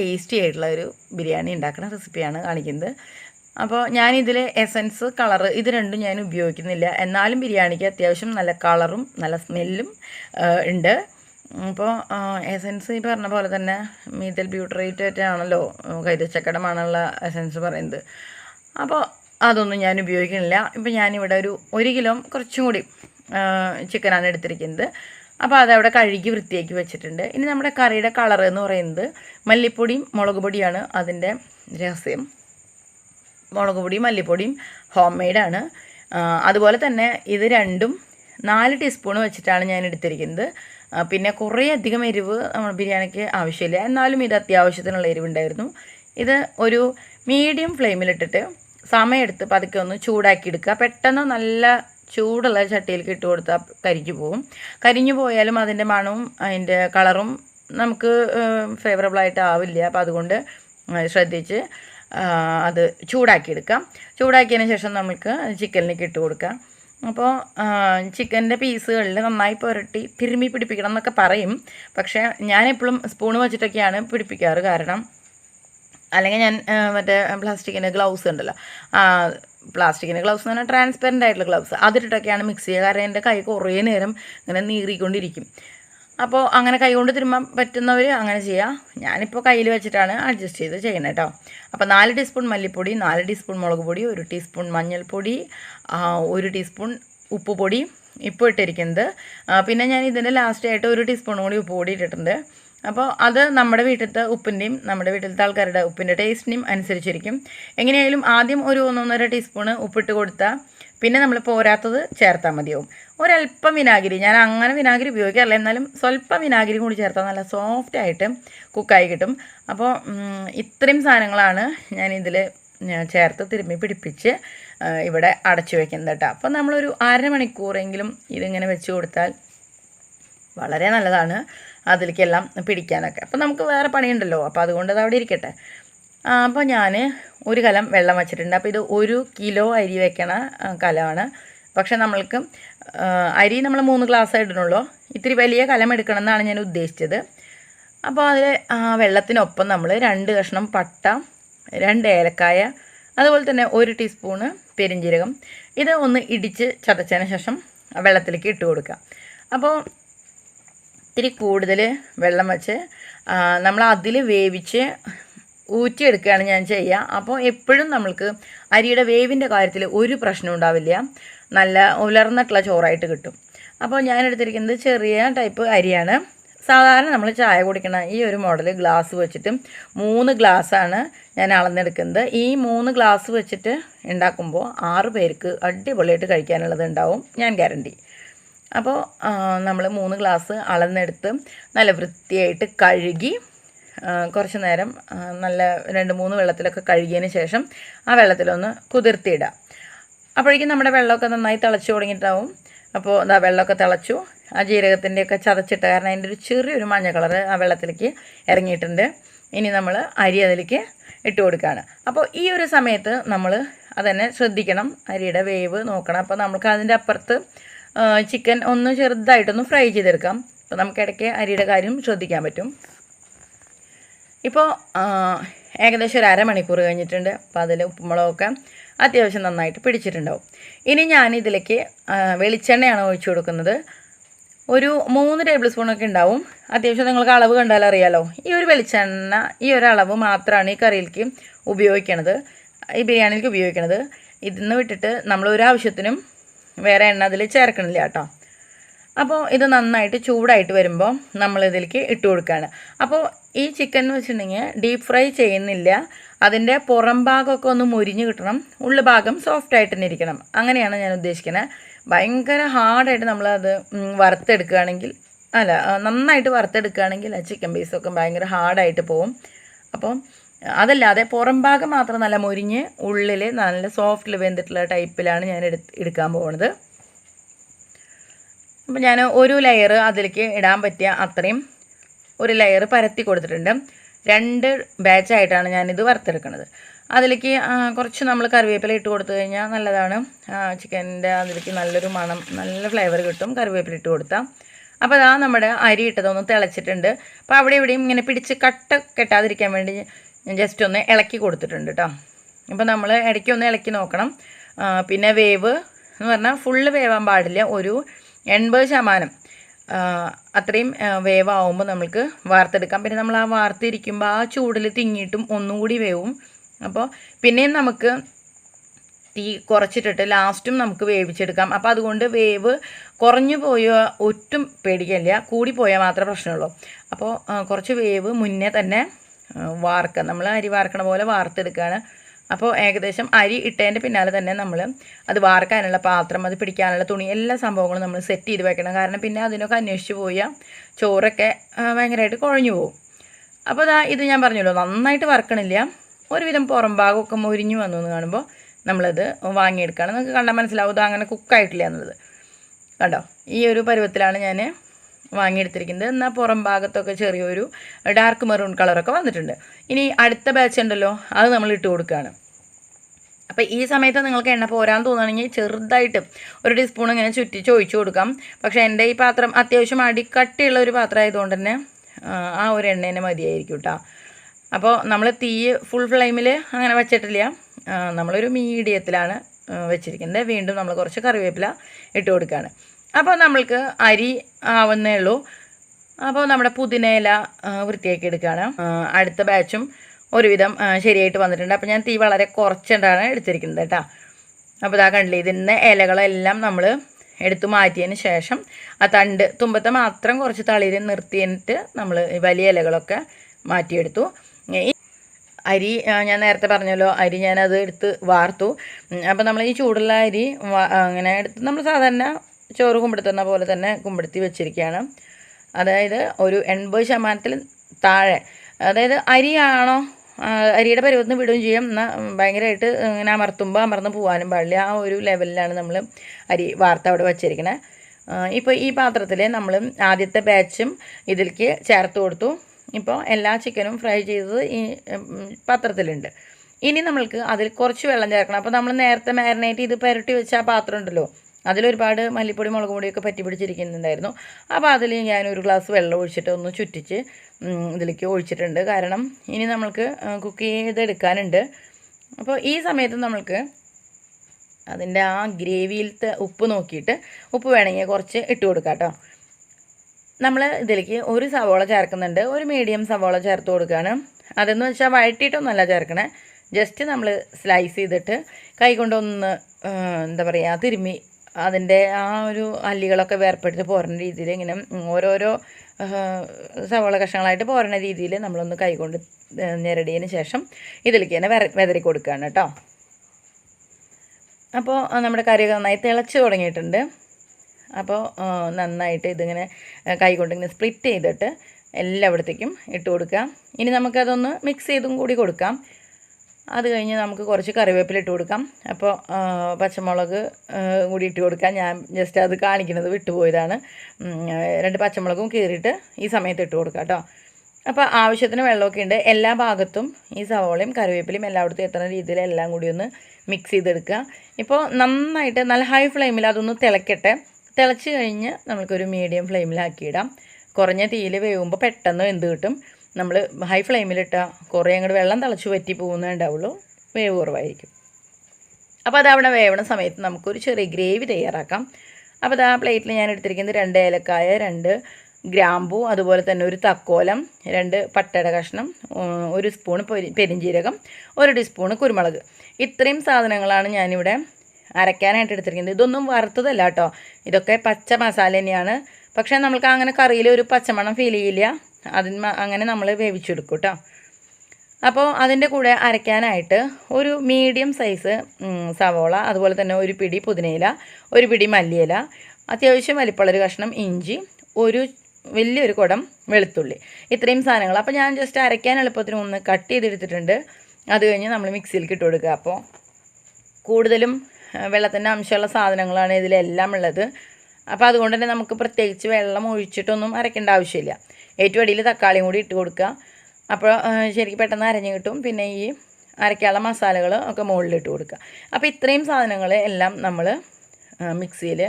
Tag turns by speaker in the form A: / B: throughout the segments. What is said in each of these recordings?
A: Tasty ആയിട്ടുള്ള ഒരു ബിരിയാണി ഉണ്ടാക്കുന്ന റെസിപ്പിയാണ് കാണിക്കുന്നത്. അപ്പോൾ ഞാനിതിൽ എസൻസ് കളറ് ഇത് രണ്ടും ഞാൻ ഉപയോഗിക്കുന്നില്ല. എന്നാലും ബിരിയാണിക്ക് അത്യാവശ്യം നല്ല കളറും നല്ല സ്മെല്ലും ഉണ്ട്. അപ്പോൾ എസൻസ് ഈ പറഞ്ഞ പോലെ തന്നെ മീതൽ ബ്യൂട്ടറേറ്റ് ആണല്ലോ കൈതച്ചക്കടമാണുള്ള എസൻസ് പറയുന്നത്. അപ്പോൾ അതൊന്നും ഞാൻ ഉപയോഗിക്കുന്നില്ല. ഇപ്പം ഞാനിവിടെ ഒരു ഒരു കിലോ കുറച്ചും കൂടി ചിക്കനാണ് എടുത്തിരിക്കുന്നത്. അപ്പോൾ അതവിടെ കഴുകി വൃത്തിയാക്കി വെച്ചിട്ടുണ്ട്. ഇനി നമ്മുടെ കറിയുടെ കളർ എന്ന് പറയുന്നത് മല്ലിപ്പൊടിയും മുളക് പൊടിയാണ് അതിന്റെ രഹസ്യം. മുളക് പൊടിയും മല്ലിപ്പൊടിയും ഹോം മെയ്ഡാണ് അതുപോലെ തന്നെ ഇത് രണ്ടും നാല് ടീസ്പൂൺ വെച്ചിട്ടാണ് ഞാൻ എടുത്തിരിക്കുന്നത്. പിന്നെ കുറേ അധികം എരിവ് നമ്മൾ ബിരിയാണിക്ക് ആവശ്യമില്ല. എന്നാലും ഇത് അത്യാവശ്യത്തിനുള്ള എരിവുണ്ടായിരുന്നു. ഇത് ഒരു മീഡിയം ഫ്ലെയിമിലിട്ടിട്ട് സമയമെടുത്ത് പതുക്കെ ഒന്ന് ചൂടാക്കി എടുക്കുക. പെട്ടെന്ന് നല്ല ചൂടുള്ള ചട്ടിയിലേക്ക് ഇട്ട് കൊടുത്താൽ കരിഞ്ഞു പോവും. കരിഞ്ഞു പോയാലും അതിന്റെ മണവും അതിന്റെ കളറും നമുക്ക് ഫേവറബിളായിട്ട് ആവില്ല. അപ്പോൾ അതുകൊണ്ട് ശ്രദ്ധിച്ച് അത് ചൂടാക്കിയെടുക്കാം. ചൂടാക്കിയതിന് ശേഷം നമുക്ക് ചിക്കനിലേക്ക് ഇട്ട് കൊടുക്കാം. അപ്പോൾ ചിക്കന്റെ പീസുകളിൽ നന്നായി പുരട്ടി തിരുമ്മി പിടിപ്പിക്കണം എന്നൊക്കെ പറയും. പക്ഷേ ഞാനെപ്പോഴും സ്പൂൺ വെച്ചിട്ടൊക്കെയാണ് പിടിപ്പിക്കാറ്. കാരണം അല്ലെങ്കിൽ ഞാൻ മറ്റേ പ്ലാസ്റ്റിക്കിന്റെ ഗ്ലൗസ് ഉണ്ടല്ലോ പ്ലാസ്റ്റിക്കിന്റെ ഗ്ലൗസ് എന്ന് പറഞ്ഞാൽ ട്രാൻസ്പെറന്റ് ആയിട്ടുള്ള ഗ്ലൗസ് അതിട്ടിട്ടൊക്കെയാണ് മിക്സ് ചെയ്യുക. കാരണം എന്റെ കൈ കുറേ നേരം ഇങ്ങനെ നീറിക്കൊണ്ടിരിക്കും. അപ്പോൾ അങ്ങനെ കൈകൊണ്ട് തിരുമ്പാൻ പറ്റുന്നവർ അങ്ങനെ ചെയ്യുക ഞാനിപ്പോൾ കയ്യിൽ വെച്ചിട്ടാണ് അഡ്ജസ്റ്റ് ചെയ്ത് ചെയ്യണം കേട്ടോ അപ്പോൾ നാല് ടീസ്പൂൺ മല്ലിപ്പൊടി നാല് ടീസ്പൂൺ മുളക് പൊടി ഒരു ടീസ്പൂൺ മഞ്ഞൾപ്പൊടി ഒരു ടീസ്പൂൺ ഉപ്പ് പൊടി. ഇപ്പോൾ ഇട്ടിരിക്കുന്നത്. പിന്നെ ഞാൻ ഇതിന്റെ ലാസ്റ്റായിട്ട് ഒരു ടീസ്പൂൺ കൂടി ഉപ്പ് പൊടി ഇട്ടിട്ടുണ്ട്. അപ്പോൾ അത് നമ്മുടെ വീട്ടിലത്തെ ഉപ്പിന്റെയും നമ്മുടെ വീട്ടിലത്തെ ആൾക്കാരുടെ ഉപ്പിന്റെ ടേസ്റ്റിനെയും അനുസരിച്ചിരിക്കും. എങ്ങനെയായാലും ആദ്യം ഒരു ഒന്നൊന്നര ടീസ്പൂണ് ഉപ്പിട്ട് കൊടുത്താൽ പിന്നെ നമ്മൾ പോരാത്തത് ചേർത്താൽ മതിയാവും. ഒരല്പം വിനാഗിരി ഞാൻ അങ്ങനെ വിനാഗിരി ഉപയോഗിക്കാറില്ല. എന്നാലും സ്വല്പം വിനാഗിരി കൂടി ചേർത്താൽ നല്ല സോഫ്റ്റ് ആയിട്ട് കുക്കായി കിട്ടും. അപ്പോൾ ഇത്രയും സാധനങ്ങളാണ് ഞാൻ ഇതിൽ ചേർത്ത് തിരുമ്മി പിടിപ്പിച്ച് ഇവിടെ അടച്ചു വയ്ക്കുന്നത് കേട്ടോ അപ്പോൾ നമ്മളൊരു അരമണിക്കൂറെങ്കിലും ഇതിങ്ങനെ വെച്ച് കൊടുത്താൽ വളരെ നല്ലതാണ്. അതിലേക്കെല്ലാം പിടിക്കാനൊക്കെ. അപ്പോൾ നമുക്ക് വേറെ പണിയുണ്ടല്ലോ. അപ്പോൾ അതുകൊണ്ട് അത് അവിടെ ഇരിക്കട്ടെ. അപ്പോൾ ഞാൻ ഒരു കലം വെള്ളം വച്ചിട്ടുണ്ട്. അപ്പോൾ ഇത് ഒരു കിലോ അരി വെക്കണ കലമാണ്. പക്ഷേ നമ്മൾക്ക് അരി നമ്മൾ മൂന്ന് ഗ്ലാസ് ഇടണുള്ളൂ ഇത്തിരി വലിയ കലം എടുക്കണം എന്നാണ് ഞാൻ ഉദ്ദേശിച്ചത്. അപ്പോൾ അതിൽ വെള്ളത്തിനൊപ്പം നമ്മൾ രണ്ട് കഷ്ണം പട്ട രണ്ട് ഏലക്കായ അതുപോലെ തന്നെ ഒരു ടീസ്പൂണ് പെരിഞ്ജീരകം ഇത് ഒന്ന് ഇടിച്ച് ചതച്ചതിന് ശേഷം വെള്ളത്തിലേക്ക് ഇട്ട് കൊടുക്കുക. അപ്പോൾ ഇത്തിരി കൂടുതൽ വെള്ളം വെച്ച് നമ്മൾ അതിൽ വേവിച്ച് ഊറ്റിയെടുക്കുകയാണ് ഞാൻ ചെയ്യുക. അപ്പോൾ എപ്പോഴും നമ്മൾക്ക് അരിയുടെ വേവിന്റെ കാര്യത്തിൽ ഒരു പ്രശ്നം ഉണ്ടാവില്ല. നല്ല ഉലർന്നിട്ടുള്ള ചോറായിട്ട് കിട്ടും. അപ്പോൾ ഞാൻ എടുത്തിരിക്കുന്നത് ചെറിയ ടൈപ്പ് അരിയാണ്. സാധാരണ നമ്മൾ ചായ കുടിക്കണ ഈ ഒരു മോഡൽ ഗ്ലാസ് വെച്ചിട്ട് മൂന്ന് ഗ്ലാസ്സാണ് ഞാൻ അളന്നെടുക്കുന്നത്. ഈ മൂന്ന് ഗ്ലാസ് വെച്ചിട്ട് ഉണ്ടാക്കുമ്പോൾ ആറ് പേർക്ക് അടിപൊളിയായിട്ട് കഴിക്കാനുള്ളത് ഉണ്ടാവും. ഞാൻ ഗ്യാരണ്ടി. അപ്പോൾ നമ്മൾ മൂന്ന് ഗ്ലാസ് അളന്നെടുത്ത് നല്ല വൃത്തിയായിട്ട് കഴുകി കുറച്ച് നേരം നല്ല രണ്ട് മൂന്ന് വെള്ളത്തിലൊക്കെ കഴുകിയതിന് ശേഷം ആ വെള്ളത്തിലൊന്ന് കുതിർത്തിയിടുക. അപ്പോഴേക്കും നമ്മുടെ വെള്ളമൊക്കെ നന്നായി തിളച്ചു തുടങ്ങിയിട്ടാവും. അപ്പോൾ എന്താ വെള്ളമൊക്കെ തിളച്ചു. ആ ജീരകത്തിന്റെയൊക്കെ ചതച്ചിട്ട് കാരണം അതിന്റെ ഒരു ചെറിയൊരു മഞ്ഞ കളറ് ആ വെള്ളത്തിലേക്ക് ഇറങ്ങിയിട്ടുണ്ട്. ഇനി നമ്മൾ അരി അതിലേക്ക് ഇട്ട് കൊടുക്കുകയാണ് അപ്പോൾ ഈ ഒരു സമയത്ത് നമ്മൾ അതന്നെ ശ്രദ്ധിക്കണം. അരിയുടെ വേവ് നോക്കണം. അപ്പോൾ നമുക്ക് അതിന്റെ അപ്പുറത്ത് ചിക്കൻ ഒന്ന് ചെറുതായിട്ടൊന്ന് ഫ്രൈ ചെയ്തെടുക്കാം. അപ്പോൾ നമുക്ക് ഇടയ്ക്ക് അരിയുടെ കാര്യം ശ്രദ്ധിക്കാൻ പറ്റും. ഇപ്പോൾ ഏകദേശം ഒരു അരമണിക്കൂർ കഴിഞ്ഞിട്ടുണ്ട്. അപ്പോൾ അതിൽ ഉപ്പുമുളകൊക്കെ അത്യാവശ്യം നന്നായിട്ട് പിടിച്ചിട്ടുണ്ടാവും. ഇനി ഞാൻ ഇതിലേക്ക് വെളിച്ചെണ്ണയാണ് ഒഴിച്ചു കൊടുക്കുന്നത്. ഒരു മൂന്ന് ടേബിൾ സ്പൂണൊക്കെ ഉണ്ടാവും. അത്യാവശ്യം നിങ്ങൾക്ക് അളവ് കണ്ടാൽ അറിയാലോ. ഈ ഒരു വെളിച്ചെണ്ണ ഈ ഒരു അളവ് മാത്രമാണ് ഈ കറിയിലേക്ക് ഉപയോഗിക്കണത്. ഈ ബിരിയാണിയിലേക്ക് ഉപയോഗിക്കണത്. ഇതിന്ന് വിട്ടിട്ട് നമ്മൾ ഒരു ആവശ്യത്തിനും വേറെ എണ്ണ അതിൽ ചേർക്കണില്ല കേട്ടോ. അപ്പോൾ ഇത് നന്നായിട്ട് ചൂടായിട്ട് വരുമ്പോൾ നമ്മൾ ഇതിലേക്ക് ഇട്ട് കൊടുക്കുകയാണ്. അപ്പോൾ ഈ ചിക്കൻ എന്ന് വെച്ചിട്ടുണ്ടെങ്കിൽ ഡീപ്പ് ഫ്രൈ ചെയ്യുന്നില്ല. അതിന്റെ പുറം ഭാഗമൊക്കെ ഒന്ന് മുരിഞ്ഞ് കിട്ടണം. ഉള്ളു ഭാഗം സോഫ്റ്റ് ആയിട്ട് തന്നെ ഇരിക്കണം. അങ്ങനെയാണ് ഞാൻ ഉദ്ദേശിക്കുന്നത് ഭയങ്കര ഹാർഡായിട്ട് നമ്മളത് വറുത്തെടുക്കുകയാണെങ്കിൽ അല്ല നന്നായിട്ട് വറുത്തെടുക്കുകയാണെങ്കിൽ ആ ചിക്കൻ പീസൊക്കെ ഭയങ്കര ഹാർഡായിട്ട് പോവും. അപ്പോൾ അതല്ലാതെ പുറം ഭാഗം മാത്രം നല്ല മുരിഞ്ഞ് ഉള്ളിൽ നല്ല സോഫ്റ്റിൽ വെന്തിട്ടുള്ള ടൈപ്പിലാണ് ഞാൻ എടുക്കാൻ പോകുന്നത് അപ്പോൾ ഞാൻ ഒരു ലെയർ അതിലേക്ക് ഇടാൻ പറ്റിയ അത്രയും ഒരു ലെയർ പരത്തി കൊടുത്തിട്ടുണ്ട്. രണ്ട് ബാച്ചായിട്ടാണ് ഞാനിത് വറുത്തെടുക്കുന്നത് അതിലേക്ക് കുറച്ച് നമ്മൾ കറിവേപ്പില ഇട്ട് കൊടുത്തു കഴിഞ്ഞാൽ നല്ലതാണ്. ചിക്കന്റെ അതിലേക്ക് നല്ലൊരു മണം നല്ല ഫ്ലേവർ കിട്ടും കറിവേപ്പില ഇട്ട് കൊടുത്താൽ അപ്പോൾ അതാ നമ്മുടെ അരി ഇട്ടതൊന്ന് തിളച്ചിട്ടുണ്ട്. അപ്പോൾ അവിടെ ഇവിടെയും ഇങ്ങനെ പിടിച്ച് കട്ട കെട്ടാതിരിക്കാൻ വേണ്ടി ഞാൻ ജസ്റ്റ് ഒന്ന് ഇളക്കി കൊടുത്തിട്ടുണ്ട് കേട്ടോ അപ്പോൾ നമ്മൾ ഇടയ്ക്ക് ഒന്ന് ഇളക്കി നോക്കണം. പിന്നെ വേവ് എന്ന് പറഞ്ഞാൽ ഫുള്ള് വേവാൻ പാടില്ല. ഒരു എൺപത് ശതമാനം. അത്രയും വേവാകുമ്പോൾ നമുക്ക് വാർത്തെടുക്കാം. പിന്നെ നമ്മൾ ആ വാർത്തിരിക്കുമ്പോൾ ആ ചൂടിൽ തിങ്ങിയിട്ടും ഒന്നുകൂടി വേവും. അപ്പോൾ പിന്നെയും നമുക്ക് തീ കുറച്ചിട്ടിട്ട് ലാസ്റ്റും നമുക്ക് വേവിച്ചെടുക്കാം. അപ്പോൾ അതുകൊണ്ട് വേവ് കുറഞ്ഞു പോയ ഒട്ടും പേടിക്കില്ല കൂടിപ്പോയാൽ പോയാൽ മാത്രമേ പ്രശ്നമുള്ളൂ അപ്പോൾ കുറച്ച് വേവ് മുന്നേ തന്നെ വാർക്കുക നമ്മൾ അരി വാർക്കണ പോലെ വാർത്തെടുക്കുകയാണ് അപ്പോൾ ഏകദേശം അരി ഇട്ടതിന്റെ പിന്നാലെ തന്നെ നമ്മൾ അത് വാർക്കാനുള്ള പാത്രം അത് പിടിക്കാനുള്ള തുണി എല്ലാ സംഭവങ്ങളും നമ്മൾ സെറ്റ് ചെയ്ത് വെക്കണം. കാരണം പിന്നെ അതിനൊക്കെ അന്വേഷിച്ച് പോയാൽ ചോറൊക്കെ ഭയങ്കരമായിട്ട് കുഴഞ്ഞു പോകും അപ്പോൾ അതാ ഇത് ഞാൻ പറഞ്ഞല്ലോ നന്നായിട്ട് വറക്കണില്ല. ഒരുവിധം പുറം ഭാഗമൊക്കെ മുരിഞ്ഞു വന്നു എന്ന് കാണുമ്പോൾ നമ്മളത് വാങ്ങിയെടുക്കുകയാണ് നിങ്ങൾക്ക് കണ്ടാൽ മനസ്സിലാവും ഇത് അങ്ങനെ കുക്കായിട്ടില്ല എന്നുള്ളത്. കണ്ടോ? ഈ ഒരു പരുവത്തിലാണ് ഞാൻ വാങ്ങിയെടുത്തിരിക്കുന്നത്. എന്നാൽ പുറം ഭാഗത്തൊക്കെ ചെറിയൊരു ഡാർക്ക് മെറൂൺ കളറൊക്കെ വന്നിട്ടുണ്ട്. ഇനി അടുത്ത ബാച്ച് ഉണ്ടല്ലോ അത് നമ്മൾ ഇട്ട് കൊടുക്കുകയാണ്. അപ്പോൾ ഈ സമയത്ത് നിങ്ങൾക്ക് എണ്ണ പോരാൻ തോന്നുകയാണെങ്കിൽ ചെറുതായിട്ട് ഒരു ടീസ്പൂൺ ഇങ്ങനെ ചുറ്റി ചോദിച്ചു കൊടുക്കാം. പക്ഷേ എന്റെ ഈ പാത്രം അത്യാവശ്യം അടിക്കട്ടിയുള്ള ഒരു പാത്രം ആയതുകൊണ്ട് തന്നെ ആ, ഒരു എണ്ണ തന്നെ മതിയായിരിക്കും കേട്ടോ അപ്പോൾ നമ്മൾ തീ ഫുൾ ഫ്ലെയിമിൽ അങ്ങനെ വെച്ചിട്ടില്ല. നമ്മളൊരു മീഡിയത്തിലാണ് വെച്ചിരിക്കുന്നത്. വീണ്ടും നമ്മൾ കുറച്ച് കറിവേപ്പില ഇട്ട് കൊടുക്കുകയാണ്. അപ്പോൾ നമ്മൾക്ക് അരി ആവുന്നേ ഉള്ളൂ. അപ്പോൾ നമ്മുടെ പുതിനയില വൃത്തിയാക്കി എടുക്കുകയാണ്. അടുത്ത ബാച്ചും ഒരുവിധം ശരിയായിട്ട് വന്നിട്ടുണ്ട്. അപ്പോൾ ഞാൻ തീ വളരെ കുറച്ചിട്ടാണ് എടുത്തിരിക്കുന്നത് കേട്ടോ. അപ്പോൾ ഇതാ കണ്ടില്ലേ ഇതിന്റെ ഇലകളെല്ലാം നമ്മൾ എടുത്തു മാറ്റിയതിന് ശേഷം ആ തണ്ട് തുമ്പത്തെ മാത്രം കുറച്ച് തളിര് നിർത്തിയിട്ട് നമ്മൾ വലിയ ഇലകളൊക്കെ മാറ്റിയെടുത്തു. അരി ഞാൻ നേരത്തെ പറഞ്ഞല്ലോ അരി ഞാനത് എടുത്ത് വാർത്തു. അപ്പോൾ നമ്മൾ ഈ ചൂടുള്ള അരി അങ്ങനെ എടുത്ത് നമ്മൾ സാധാരണ ചോറ് കുമ്പിടുത്തുന്ന പോലെ തന്നെ കുമ്പിടുത്തി വെച്ചിരിക്കുകയാണ്. അതായത് ഒരു എൺപത് ശതമാനത്തിൽ താഴെ. അതായത് അരിയാണോ? അരിയുടെ പരുവത്തിന് വിടുകയും ചെയ്യും. എന്നാൽ ഭയങ്കരമായിട്ട് ഇങ്ങനെ അമർത്തുമ്പോൾ അമർന്ന് പോകാനും പാടില്ല. ആ ഒരു ലെവലിലാണ് നമ്മൾ അരി വാർത്ത അവിടെ വച്ചിരിക്കണേ. ഇപ്പോൾ ഈ പാത്രത്തിൽ നമ്മൾ ആദ്യത്തെ ബാച്ചും ഇതിലേക്ക് ചേർത്ത് കൊടുത്തു. ഇപ്പോൾ എല്ലാ ചിക്കനും ഫ്രൈ ചെയ്തത് ഈ പാത്രത്തിലുണ്ട്. ഇനി നമ്മൾക്ക് അതിൽ കുറച്ച് വെള്ളം ചേർക്കണം. അപ്പോൾ നമ്മൾ നേരത്തെ മാരിനേറ്റ് ചെയ്ത് പുരട്ടി വെച്ച ആ പാത്രം ഉണ്ടല്ലോ. അതിലൊരുപാട് മല്ലിപ്പൊടി മുളക് പൊടിയൊക്കെ പറ്റി പിടിച്ചിരിക്കുന്നുണ്ടായിരുന്നു. അപ്പോൾ അതിൽ ഞാൻ ഒരു ഗ്ലാസ് വെള്ളം ഒഴിച്ചിട്ട് ഒന്ന് ചുറ്റിച്ച് ഇതിലേക്ക് ഒഴിച്ചിട്ടുണ്ട്. കാരണം ഇനി നമ്മൾക്ക് കുക്ക് ചെയ്തെടുക്കാനുണ്ട്. അപ്പോൾ ഈ സമയത്ത് നമ്മൾക്ക് അതിന്റെ ആ ഗ്രേവിയിലത്തെ ഉപ്പ് നോക്കിയിട്ട് ഉപ്പ് വേണമെങ്കിൽ കുറച്ച് ഇട്ട് കൊടുക്കാം കേട്ടോ നമ്മൾ ഇതിലേക്ക് ഒരു സവോള ചേർക്കുന്നുണ്ട്. ഒരു മീഡിയം സവോള ചേർത്ത് കൊടുക്കുകയാണ് അതെന്ന് വെച്ചാൽ വഴറ്റിയിട്ടൊന്നല്ല ചേർക്കണേ. ജസ്റ്റ് നമ്മൾ സ്ലൈസ് ചെയ്തിട്ട് കൈ കൊണ്ടൊന്ന് എന്താ പറയുക തിരുമ്മി അതിന്റെ ആ ഒരു അല്ലികളൊക്കെ വേർപ്പെടുത്തി പോരുന്ന രീതിയിൽ ഇങ്ങനെ ഓരോരോ സവാള കഷ്ണങ്ങളായിട്ട് പോരുന്ന രീതിയിൽ നമ്മളൊന്ന് കൈകൊണ്ട് ഞെരടിയതിന് ശേഷം ഇതിലേക്ക് തന്നെ വെതറി കൊടുക്കുകയാണ് കേട്ടോ. അപ്പോൾ നമ്മുടെ കറി നന്നായി തിളച്ച് തുടങ്ങിയിട്ടുണ്ട്. അപ്പോൾ നന്നായിട്ട് ഇതിങ്ങനെ ആ, കൈ കൊണ്ട് ഇങ്ങനെ സ്പ്ലിറ്റ് ചെയ്തിട്ട് എല്ലായിടത്തേക്കും ഇട്ട് കൊടുക്കാം. ഇനി നമുക്കതൊന്ന് മിക്സ് ചെയ്തും കൂടി കൊടുക്കാം. അത് കഴിഞ്ഞ് നമുക്ക് കുറച്ച് കറിവേപ്പില ഇട്ട് കൊടുക്കാം. അപ്പോൾ പച്ചമുളക് കൂടി ഇട്ട് കൊടുക്കാം. ഞാൻ ജസ്റ്റ് അത് കാണിക്കുന്നത് വിട്ടുപോയതാണ്. രണ്ട് പച്ചമുളകും കീറിയിട്ട് ഈ സമയത്ത് ഇട്ട് കൊടുക്കാം കേട്ടോ. അപ്പോൾ ആവശ്യത്തിന് വെള്ളമൊക്കെ ഉണ്ട്. എല്ലാ ഭാഗത്തും ഈ സവോളയും കറിവേപ്പിലയും എല്ലായിടത്തും എത്തുന്ന രീതിയിൽ എല്ലാം കൂടി ഒന്ന് മിക്സ് ചെയ്തെടുക്കുക. ഇപ്പോൾ നന്നായിട്ട് നല്ല ഹൈ ഫ്ലെയിമിൽ അതൊന്ന് തിളക്കട്ടെ. തിളച്ച് കഴിഞ്ഞ് നമുക്കൊരു മീഡിയം ഫ്ലെയിമിലാക്കിയിടാം കുറഞ്ഞ തീയിൽ വേവുമ്പോൾ പെട്ടെന്ന് വെന്ത് കിട്ടും. നമ്മൾ ഹൈ ഫ്ലെയിമിലിട്ടാൽ കുറേ അങ്ങോട്ട് വെള്ളം തിളച്ച് വറ്റി പോകുന്നേ ഉണ്ടാവുള്ളൂ. വേവ് കുറവായിരിക്കും. അപ്പോൾ അത് അവിടെ വേവണ സമയത്ത് നമുക്കൊരു ചെറിയ ഗ്രേവി തയ്യാറാക്കാം. അപ്പോൾ അത് ആ പ്ലേറ്റിൽ ഞാൻ എടുത്തിരിക്കുന്നത് രണ്ട് ഏലക്കായ രണ്ട് ഗ്രാമ്പൂ അതുപോലെ തന്നെ ഒരു തക്കോലം രണ്ട് പട്ടയുടെ കഷ്ണം ഒരു സ്പൂൺ പെരിഞ്ചീരകം ഒരു ടീസ്പൂണ് കുരുമുളക്. ഇത്രയും സാധനങ്ങളാണ് ഞാനിവിടെ അരയ്ക്കാനായിട്ട് എടുത്തിരിക്കുന്നത്. ഇതൊന്നും വറുത്തതല്ല കേട്ടോ ഇതൊക്കെ പച്ച മസാല തന്നെയാണ്. പക്ഷേ നമുക്ക് അങ്ങനെ കറിയിൽ ഒരു പച്ചമണം ഫീൽ ചെയ്യില്ല. അതിന് അങ്ങനെ നമ്മൾ വേവിച്ചെടുക്കും കേട്ടോ അപ്പോൾ അതിന്റെ കൂടെ അരയ്ക്കാനായിട്ട് ഒരു മീഡിയം സൈസ് സവോള അതുപോലെ തന്നെ ഒരു പിടി പുതിനയില ഒരു പിടി മല്ലിയില അത്യാവശ്യം വലിപ്പമുള്ളൊരു കഷ്ണം ഇഞ്ചി ഒരു വലിയൊരു കുടം വെളുത്തുള്ളി ഇത്രയും സാധനങ്ങൾ അപ്പോൾ ഞാൻ ജസ്റ്റ് അരയ്ക്കാൻ എളുപ്പത്തിന് ഒന്ന് കട്ട് ചെയ്തെടുത്തിട്ടുണ്ട്. അത് കഴിഞ്ഞ് നമ്മൾ മിക്സിയിലേക്ക് ഇട്ട് കൊടുക്കുക. അപ്പോൾ കൂടുതലും വെള്ളത്തിന്റെ അംശമുള്ള സാധനങ്ങളാണ് ഇതിലെല്ലാം ഉള്ളത്. അപ്പോൾ അതുകൊണ്ട് തന്നെ നമുക്ക് പ്രത്യേകിച്ച് വെള്ളം ഒഴിച്ചിട്ടൊന്നും അരയ്ക്കേണ്ട ആവശ്യമില്ല. ഏറ്റവും അടിയിൽ തക്കാളിയും കൂടി ഇട്ട് കൊടുക്കുക. അപ്പോൾ ശരിക്കും പെട്ടെന്ന് അരഞ്ഞ് കിട്ടും. പിന്നെ ഈ അരയ്ക്കാനുള്ള മസാലകൾ ഒക്കെ മുകളിലിട്ട് കൊടുക്കുക. അപ്പോൾ ഇത്രയും സാധനങ്ങൾ എല്ലാം നമ്മൾ മിക്സിയിൽ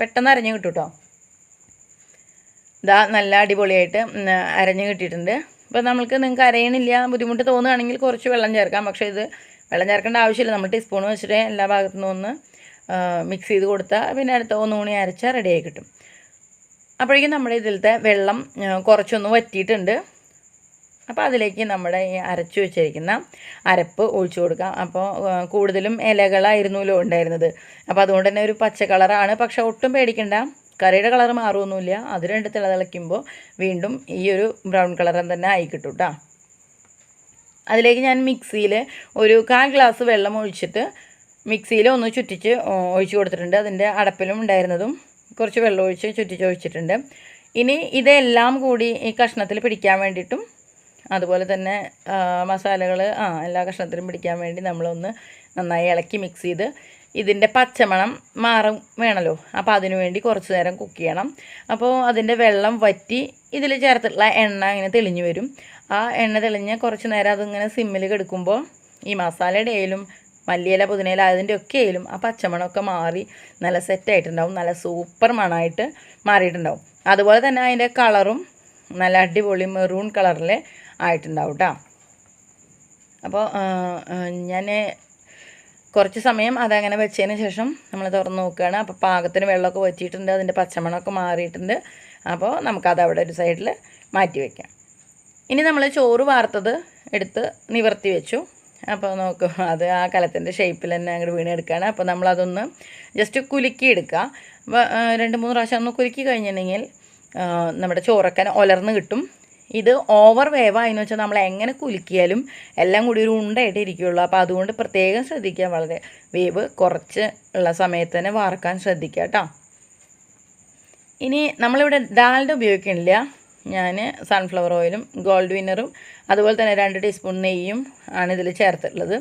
A: പെട്ടെന്ന് അരഞ്ഞ് കിട്ടും കേട്ടോ ഇതാ നല്ല അടിപൊളിയായിട്ട് അരഞ്ഞു കിട്ടിയിട്ടുണ്ട്. അപ്പോൾ നമുക്ക് നിങ്ങൾക്ക് അരയണില്ല ബുദ്ധിമുട്ട് തോന്നുകയാണെങ്കിൽ കുറച്ച് വെള്ളം ചേർക്കാം. പക്ഷേ ഇത് വെള്ളം ചേർക്കേണ്ട ആവശ്യമില്ല. നമ്മൾ ടീസ്പൂൺ വെച്ചിട്ട് എല്ലാ ഭാഗത്തു നിന്നും ഒന്ന് മിക്സ് ചെയ്ത് കൊടുത്താൽ പിന്നെ അടുത്ത ഒന്നുകൂടി അരച്ചാൽ റെഡിയായി കിട്ടും. അപ്പോഴേക്കും നമ്മുടെ ഇതിലത്തെ വെള്ളം കുറച്ചൊന്ന് വറ്റിയിട്ടുണ്ട്. അപ്പോൾ അതിലേക്ക് നമ്മുടെ ഈ അരച്ചു വെച്ചിരിക്കുന്ന അരപ്പ് ഒഴിച്ചു കൊടുക്കാം. അപ്പോൾ കൂടുതലും ഇലകളായിരുന്നല്ലോ ഉണ്ടായിരുന്നത്. അപ്പോൾ അതുകൊണ്ട് തന്നെ ഒരു പച്ച കളറാണ്. പക്ഷെ ഒട്ടും പേടിക്കണ്ട. കറിയുടെ കളർ മാറുമൊന്നുമില്ല അത് രണ്ട് തിള തിളയ്ക്കുമ്പോൾ വീണ്ടും ഈ ഒരു ബ്രൗൺ കളർ തന്നെ ആയി കിട്ടും കേട്ടോ അതിലേക്ക് ഞാൻ മിക്സിയിൽ ഒരു കാൽ ഗ്ലാസ് വെള്ളം ഒഴിച്ചിട്ട് മിക്സിയിൽ ഒന്ന് ചുറ്റിച്ച് ഒഴിച്ച് കൊടുത്തിട്ടുണ്ട്. അതിന്റെ അടപ്പിലും ഉണ്ടായിരുന്നതും. കുറച്ച് വെള്ളം ഒഴിച്ച് ചുറ്റിച്ച് ഒഴിച്ചിട്ടുണ്ട് ഇനി ഇതെല്ലാം കൂടി ഈ കഷ്ണത്തിൽ പിടിക്കാൻ വേണ്ടിയിട്ടും അതുപോലെ തന്നെ മസാലകൾ ആ എല്ലാ കഷ്ണത്തിലും പിടിക്കാൻ വേണ്ടി നമ്മളൊന്ന് നന്നായി ഇളക്കി മിക്സ് ചെയ്ത് ഇതിന്റെ പച്ചമണം മാറും വേണമല്ലോ അപ്പോൾ അതിനു വേണ്ടി കുറച്ച് നേരം കുക്ക് ചെയ്യണം. അപ്പോൾ അതിന്റെ വെള്ളം വറ്റി ഇതിൽ ചേർത്തിട്ടുള്ള എണ്ണ ഇങ്ങനെ തെളിഞ്ഞു വരും. ആ എണ്ണ തെളിഞ്ഞ് കുറച്ച് നേരം അതിങ്ങനെ സിമ്മിൽ കെടുക്കുമ്പോൾ ഈ മസാലയുടെ ആയാലും മല്ലിയില പുതിനയില അതിന്റെ ഒക്കെ ആയാലും ആ പച്ചമണമൊക്കെ മാറി നല്ല സെറ്റായിട്ടുണ്ടാവും. നല്ല സൂപ്പർ മണമായിട്ട് മാറിയിട്ടുണ്ടാവും. അതുപോലെ തന്നെ അതിന്റെ കളറും നല്ല അടിപൊളി മെറൂൺ കളറിൽ ആയിട്ടുണ്ടാവും കേട്ടോ അപ്പോൾ ഞാൻ കുറച്ച് സമയം അതങ്ങനെ വെച്ചതിന് ശേഷം നമ്മൾ തുറന്ന് നോക്കുകയാണ്. അപ്പോൾ പാകത്തിന് വെള്ളമൊക്കെ വറ്റിയിട്ടുണ്ട് അതിന്റെ പച്ചമണമൊക്കെ മാറിയിട്ടുണ്ട്. അപ്പോൾ നമുക്കത് അവിടെ ഒരു സൈഡിൽ മാറ്റി വയ്ക്കാം ഇനി നമ്മൾ ചോറ് വാർത്തത് എടുത്ത് നിവർത്തി വെച്ചു. അപ്പോൾ നോക്കും അത് ആ കലത്തിന്റെ ഷേപ്പിൽ തന്നെ അങ്ങോട്ട് വീണെടുക്കുകയാണ് അപ്പോൾ നമ്മളതൊന്ന് ജസ്റ്റ് കുലുക്കി എടുക്കുക അപ്പോൾ രണ്ട് മൂന്ന് പ്രാവശ്യം ഒന്ന് കുലുക്കി കഴിഞ്ഞിട്ടുണ്ടെങ്കിൽ നമ്മുടെ ചോറക്കൻ ഒലർന്ന് കിട്ടും. ഇത് ഓവർ വേവായെന്ന് വെച്ചാൽ നമ്മൾ എങ്ങനെ കുലുക്കിയാലും എല്ലാം കൂടി ഒരു ഉണ്ടയായിട്ട് ഇരിക്കുകയുള്ളൂ അപ്പോൾ അതുകൊണ്ട് പ്രത്യേകം ശ്രദ്ധിക്കുക. വളരെ വേവ് കുറച്ച് ഉള്ള സമയത്ത് തന്നെ വാർക്കാൻ ശ്രദ്ധിക്കുക കേട്ടോ. ഇനി നമ്മളിവിടെ ഡാൽഡ ഉപയോഗിക്കണില്ല ഞാൻ സൺഫ്ലവർ ഓയിലും ഗോൾഡ് വിന്നറും അതുപോലെ തന്നെ രണ്ട് ടീസ്പൂൺ നെയ്യും ആണ് ഇതിൽ ചേർത്തിട്ടുള്ളത്.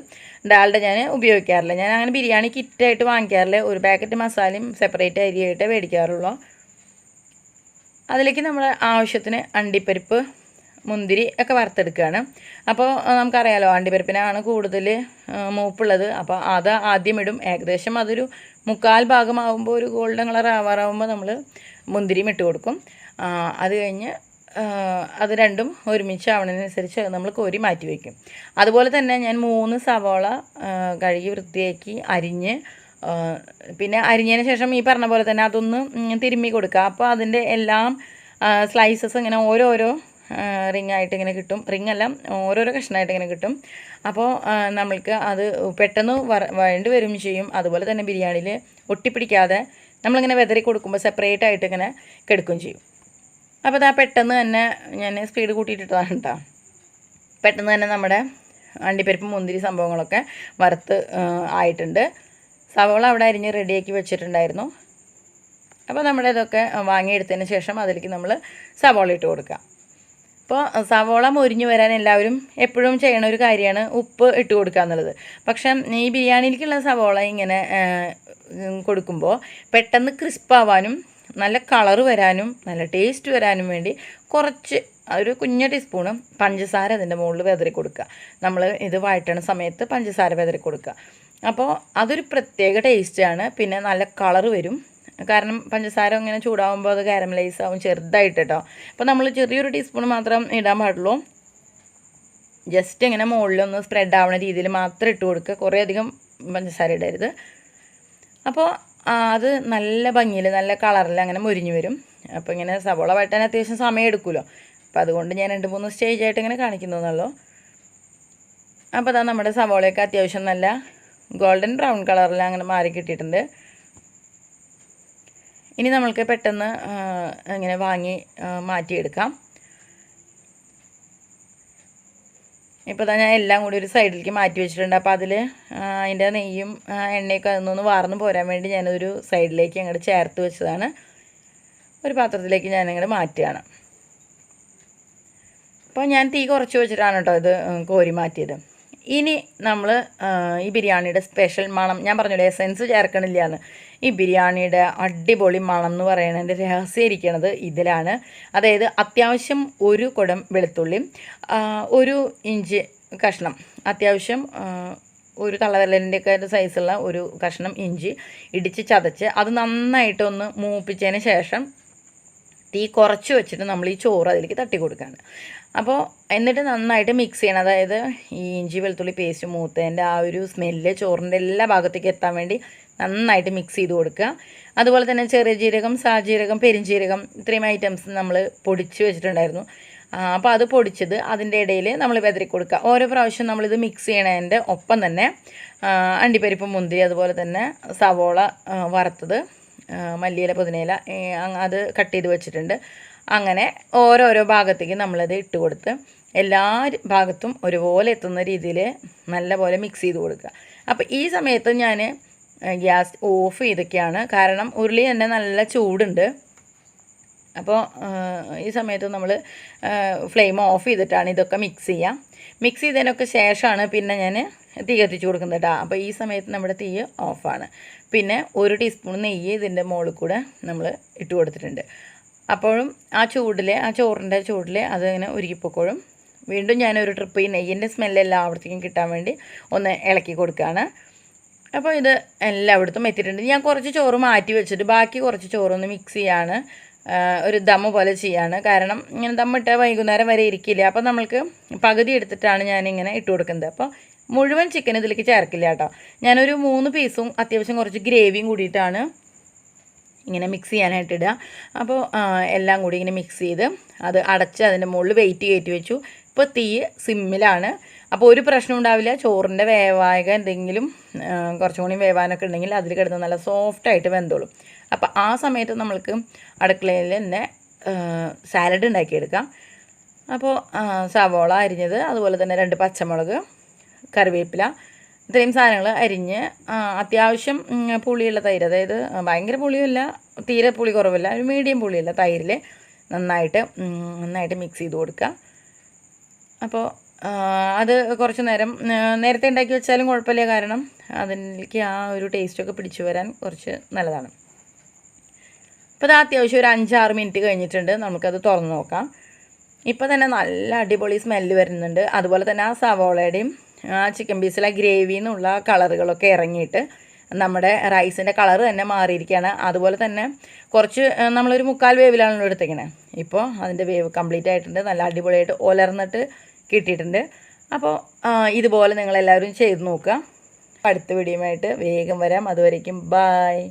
A: ഡാൽഡ ഞാൻ ഉപയോഗിക്കാറില്ല. ഞാൻ അങ്ങനെ ബിരിയാണി കിറ്റായിട്ട് വാങ്ങിക്കാറില്ല. ഒരു പാക്കറ്റ് മസാലയും സെപ്പറേറ്റ് അരിയായിട്ടേ മേടിക്കാറുള്ളൂ. അതിലേക്ക് നമ്മൾ ആവശ്യത്തിന് അണ്ടിപ്പരിപ്പ് മുന്തിരി ഒക്കെ വറുത്തെടുക്കുകയാണ്. അപ്പോൾ നമുക്കറിയാലോ അണ്ടിപ്പരിപ്പിനാണ് കൂടുതൽ മൂപ്പുള്ളത്. അപ്പോൾ അത് ആദ്യം ഇടും. ഏകദേശം അതൊരു മുക്കാൽ ഭാഗമാകുമ്പോൾ ഒരു ഗോൾഡൻ കളർ ആവാറാകുമ്പോൾ നമ്മൾ മുന്തിരിയും ഇട്ട് കൊടുക്കും. അത് കഴിഞ്ഞ് അത് രണ്ടും ഒരുമിച്ച് ആവണതിനനുസരിച്ച് നമ്മൾ കോരി മാറ്റി വയ്ക്കും. അതുപോലെ തന്നെ ഞാൻ മൂന്ന് സവാള കഴുകി വൃത്തിയാക്കി അരിഞ്ഞ് പിന്നെ അരിഞ്ഞതിന് ശേഷം ഈ പറഞ്ഞ പോലെ തന്നെ അതൊന്ന് തിരുമ്മി കൊടുക്കുക. അപ്പോൾ അതിന്റെ എല്ലാം സ്ലൈസസ് ഇങ്ങനെ ഓരോരോ റിങ്ങായിട്ട് ഇങ്ങനെ കിട്ടും. റിങ് അല്ല ഓരോരോ കഷ്ണമായിട്ട് ഇങ്ങനെ കിട്ടും. അപ്പോൾ നമ്മൾക്ക് അത് പെട്ടെന്ന് വേണ്ടി വരും ചെയ്യും. അതുപോലെ തന്നെ ബിരിയാണിയിൽ ഒട്ടിപ്പിടിക്കാതെ നമ്മളിങ്ങനെ വെതറി കൊടുക്കുമ്പോൾ സെപ്പറേറ്റ് ആയിട്ട് ഇങ്ങനെ കെടുക്കുകയും ചെയ്യും. അപ്പോൾ അതാ പെട്ടെന്ന് തന്നെ ഞാൻ സ്പീഡ് കൂട്ടിയിട്ടിട്ടതാണ് കേട്ടോ പെട്ടെന്ന് തന്നെ നമ്മുടെ അണ്ടിപ്പരിപ്പ് മുന്തിരി സംഭവങ്ങളൊക്കെ വറുത്ത് ആയിട്ടുണ്ട്. സവോള അവിടെ അരിഞ്ഞ് റെഡിയാക്കി വെച്ചിട്ടുണ്ടായിരുന്നു. അപ്പോൾ നമ്മുടെ ഇതൊക്കെ വാങ്ങിയെടുത്തതിന് ശേഷം അതിലേക്ക് നമ്മൾ സവോള ഇട്ട് കൊടുക്കുക അപ്പോൾ സവോള മൊരിഞ്ഞു വരാൻ എല്ലാവരും എപ്പോഴും ചെയ്യണ ഒരു കാര്യമാണ് ഉപ്പ് ഇട്ട് കൊടുക്കുക എന്നുള്ളത്. പക്ഷേ ഈ ബിരിയാണിയിലേക്കുള്ള സവോള ഇങ്ങനെ കൊടുക്കുമ്പോൾ പെട്ടെന്ന് ക്രിസ്പ് ആവാനും നല്ല കളർ വരാനും നല്ല ടേസ്റ്റ് വരാനും വേണ്ടി കുറച്ച് ഒരു കുഞ്ഞ ടീസ്പൂണ് പഞ്ചസാര അതിന്റെ മുകളിൽ വെതറി കൊടുക്കുക. നമ്മൾ ഇത് വഴറ്റണ സമയത്ത് പഞ്ചസാര വെതറി കൊടുക്കുക. അപ്പോൾ അതൊരു പ്രത്യേക ടേസ്റ്റാണ് പിന്നെ നല്ല കളർ വരും. കാരണം പഞ്ചസാര ഇങ്ങനെ ചൂടാവുമ്പോൾ അത് കാരമലൈസ് ആവും ചെറുതായിട്ട് കേട്ടോ അപ്പോൾ നമ്മൾ ചെറിയൊരു ടീസ്പൂൺ മാത്രം ഇടാൻ പാടുള്ളൂ. ജസ്റ്റ് ഇങ്ങനെ മുകളിലൊന്ന് സ്പ്രെഡ് ആവുന്ന രീതിയിൽ മാത്രം ഇട്ട് കൊടുക്കുക. കുറേ അധികം പഞ്ചസാര ഇടരുത്. അപ്പോൾ അത് നല്ല ഭംഗിയിൽ നല്ല കളറിൽ അങ്ങനെ മുരിഞ്ഞു വരും. അപ്പോൾ ഇങ്ങനെ സവോള വഴറ്റാൻ അത്യാവശ്യം സമയം എടുക്കുമല്ലോ അപ്പോൾ അതുകൊണ്ട് ഞാൻ രണ്ട് മൂന്ന് സ്റ്റേജ് ആയിട്ട് ഇങ്ങനെ കാണിക്കുന്നതെന്നുള്ളൂ അപ്പോൾ അതാ നമ്മുടെ സവോളയൊക്കെ അത്യാവശ്യം നല്ല ഗോൾഡൻ ബ്രൗൺ കളറിൽ അങ്ങനെ മാറി കിട്ടിയിട്ടുണ്ട്. ഇനി നമ്മൾക്ക് പെട്ടെന്ന് ഇങ്ങനെ വാങ്ങി മാറ്റിയെടുക്കാം. ഇപ്പോൾ തന്നെ ഞാൻ എല്ലാം കൂടി ഒരു സൈഡിലേക്ക് മാറ്റി വെച്ചിട്ടുണ്ട്. അപ്പോൾ അതിൽ അതിന്റെ നെയ്യും എണ്ണയൊക്കെ അതൊന്നൊന്ന് വാർന്ന് പോരാൻ വേണ്ടി ഞാനൊരു സൈഡിലേക്ക് അങ്ങോട്ട് ചേർത്ത് വെച്ചതാണ്. ഒരു പാത്രത്തിലേക്ക് ഞാൻ അങ്ങോട്ട് മാറ്റുകയാണ്. അപ്പോൾ ഞാൻ തീ കുറച്ച് വെച്ചിട്ടാണ് കേട്ടോ ഇത് കോരി മാറ്റിയത്. ഇനി നമ്മൾ ഈ ബിരിയാണിയുടെ സ്പെഷ്യൽ മണം ഞാൻ പറഞ്ഞില്ലേ എസെൻസ് ചേർക്കണില്ല എന്ന് ഈ ബിരിയാണിയുടെ അടിപൊളി മണം എന്ന് പറയുന്നതിന്റെ രഹസ്യം ഇരിക്കുന്നത് ഇതിലാണ്. അതായത് അത്യാവശ്യം ഒരു കുടം വെളുത്തുള്ളിയും ഒരു ഇഞ്ച് കഷ്ണം അത്യാവശ്യം ഒരു തള്ളവിരലിന്റെയൊക്കെ സൈസുള്ള ഒരു കഷ്ണം ഇഞ്ചി ഇടിച്ച് ചതച്ച് അത് നന്നായിട്ടൊന്ന് മൂപ്പിച്ചതിന് ശേഷം തീ കുറച്ച് വെച്ചിട്ട് നമ്മൾ ഈ ചോറ് അതിലേക്ക് തട്ടി കൊടുക്കുകയാണ്. അപ്പോൾ എന്നിട്ട് നന്നായിട്ട് മിക്സ് ചെയ്യണം. അതായത് ഈ ഇഞ്ചി വെളുത്തുള്ളി പേസ്റ്റ് മൂത്തതിന്റെ ആ ഒരു സ്മെല്ല് ചോറിന്റെ എല്ലാ ഭാഗത്തേക്ക് എത്താൻ വേണ്ടി നന്നായിട്ട് മിക്സ് ചെയ്ത് കൊടുക്കുക. അതുപോലെ തന്നെ ചെറിയ ജീരകം സാജീരകം പെരിഞ്ജീരകം ഇത്രയും ഐറ്റംസ് നമ്മൾ പൊടിച്ച് വെച്ചിട്ടുണ്ടായിരുന്നു. അപ്പോൾ അത് പൊടിച്ചത് അതിന്റെ ഇടയിൽ നമ്മൾ വെതറി കൊടുക്കുക. ഓരോ പ്രാവശ്യം നമ്മളിത് മിക്സ് ചെയ്യണതിന്റെ ഒപ്പം തന്നെ അണ്ടിപ്പരിപ്പ് മുന്തിരി അതുപോലെ തന്നെ സവോള വറുത്തത് മല്ലിയില പുതിനയില അത് കട്ട് ചെയ്ത് വെച്ചിട്ടുണ്ട്. അങ്ങനെ ഓരോരോ ഭാഗത്തേക്ക് നമ്മളത് ഇട്ട് കൊടുത്ത് എല്ലാ ഭാഗത്തും ഒരുപോലെ എത്തുന്ന രീതിയിൽ നല്ലപോലെ മിക്സ് ചെയ്ത് കൊടുക്കുക. അപ്പോൾ ഈ സമയത്ത് ഞാൻ ഗ്യാസ് ഓഫ് ചെയ്തൊക്കെയാണ്. കാരണം ഉരുളി തന്നെ നല്ല ചൂടുണ്ട്. അപ്പോൾ ഈ സമയത്ത് നമ്മൾ ഫ്ലെയിം ഓഫ് ചെയ്തിട്ടാണ് ഇതൊക്കെ മിക്സ് ചെയ്യുക മിക്സ് ചെയ്തതിനൊക്കെ ശേഷമാണ് പിന്നെ ഞാൻ തീ കത്തിച്ചു കൊടുക്കുന്നത് കേട്ടോ അപ്പോൾ ഈ സമയത്ത് നമ്മുടെ തീ ഓഫാണ് പിന്നെ ഒരു ടീസ്പൂൺ നെയ്യ് ഇതിന്റെ മുകളിൽ കൂടെ നമ്മൾ ഇട്ട് കൊടുത്തിട്ടുണ്ട്. അപ്പോഴും ആ ചൂടിൽ ആ ചോറിന്റെ ചൂടിൽ അതിങ്ങനെ ഉരുകിപ്പോക്കോഴും വീണ്ടും ഞാനൊരു ട്രിപ്പ് ഈ നെയ്യിന്റെ സ്മെല്ലെല്ലാം ആവർത്തിക്കും കിട്ടാൻ വേണ്ടി ഒന്ന് ഇളക്കി കൊടുക്കുകയാണ് അപ്പോൾ ഇത് എല്ലായിടത്തും എത്തിയിട്ടുണ്ട്. ഞാൻ കുറച്ച് ചോറ് മാറ്റി വെച്ചിട്ട് ബാക്കി കുറച്ച് ചോറൊന്ന് മിക്സ് ചെയ്യാണ്. ഒരു ദമ്മ പോലെ ചെയ്യാണ്. കാരണം ഇങ്ങനെ ദമ്മിട്ട് വൈകുന്നേരം വരെ ഇരിക്കില്ല. അപ്പോൾ നമ്മൾക്ക് പകുതി എടുത്തിട്ടാണ് ഞാനിങ്ങനെ ഇട്ട് കൊടുക്കുന്നത്. അപ്പോൾ മുഴുവൻ ചിക്കൻ ഇതിലേക്ക് ചേർക്കില്ല കേട്ടോ. ഞാനൊരു മൂന്ന് പീസും അത്യാവശ്യം കുറച്ച് ഗ്രേവിയും കൂടിയിട്ടാണ് ഇങ്ങനെ മിക്സ് ചെയ്യാനായിട്ട് ഇടുക. അപ്പോൾ എല്ലാം കൂടി ഇങ്ങനെ മിക്സ് ചെയ്ത് അത് അടച്ച് അതിന്റെ മുകളിൽ വെയിറ്റ് കയറ്റി വെച്ചു. ഇപ്പോൾ തീ സിമ്മിലാണ് അപ്പോൾ ഒരു പ്രശ്നം ഉണ്ടാവില്ല. ചോറിന്റെ വേവായക എന്തെങ്കിലും കുറച്ചും കൂടി വേവാനൊക്കെ ഉണ്ടെങ്കിൽ അതിൽ കിടന്ന് നല്ല സോഫ്റ്റായിട്ട് വെന്തോളും. അപ്പോൾ ആ സമയത്ത് നമ്മൾക്ക് അടുക്കളയിൽ തന്നെ സാലഡ് ഉണ്ടാക്കിയെടുക്കാം. അപ്പോൾ സവോള അരിഞ്ഞത് അതുപോലെ തന്നെ രണ്ട് പച്ചമുളക് കറിവേപ്പില ഇത്രയും സാധനങ്ങൾ അരിഞ്ഞ് അത്യാവശ്യം പുളിയുള്ള തൈര് അതായത് ഭയങ്കര പുളിയുമില്ല തീരെ പുളി കുറവില്ല ഒരു മീഡിയം പുളിയുള്ള തൈരിൽ നന്നായിട്ട് നന്നായിട്ട് മിക്സ് ചെയ്ത് കൊടുക്കുക. അപ്പോൾ അത് കുറച്ച് നേരം നേരത്തെ ഉണ്ടാക്കി വെച്ചാലും കുഴപ്പമില്ല. കാരണം അതിലേക്ക് ആ ഒരു ടേസ്റ്റൊക്കെ പിടിച്ചു വരാൻ കുറച്ച് നല്ലതാണ്. ഇപ്പോൾ അത് അത്യാവശ്യം ഒരു അഞ്ചാറ് മിനിറ്റ് കഴിഞ്ഞിട്ടുണ്ട്. നമുക്കത് തുറന്ന് നോക്കാം. ഇപ്പോൾ തന്നെ നല്ല അടിപൊളി സ്മെല്ല് വരുന്നുണ്ട്. അതുപോലെ തന്നെ ആ സവോളയുടെയും ആ ചിക്കൻ പീസിലെ ഗ്രേവിയിൽ നിന്നുള്ള കളറുകളൊക്കെ ഇറങ്ങിയിട്ട് നമ്മുടെ റൈസിന്റെ കളർ തന്നെ മാറിയിരിക്കുകയാണ്. അതുപോലെ തന്നെ കുറച്ച് നമ്മളൊരു മുക്കാൽ വേവിലാണല്ലോ എടുത്തേക്കണേ. ഇപ്പോൾ അതിന്റെ വേവ് കംപ്ലീറ്റ് ആയിട്ടുണ്ട്. നല്ല അടിപൊളിയായിട്ട് ഒലർന്നിട്ട് കിട്ടിയിട്ടുണ്ട്. അപ്പോൾ ഇതുപോലെ നിങ്ങളെല്ലാവരും ചെയ്ത് നോക്കുക. അടുത്ത വീഡിയോയുമായിട്ട് വേഗം വരാം. അതുവരേക്കും ബായ്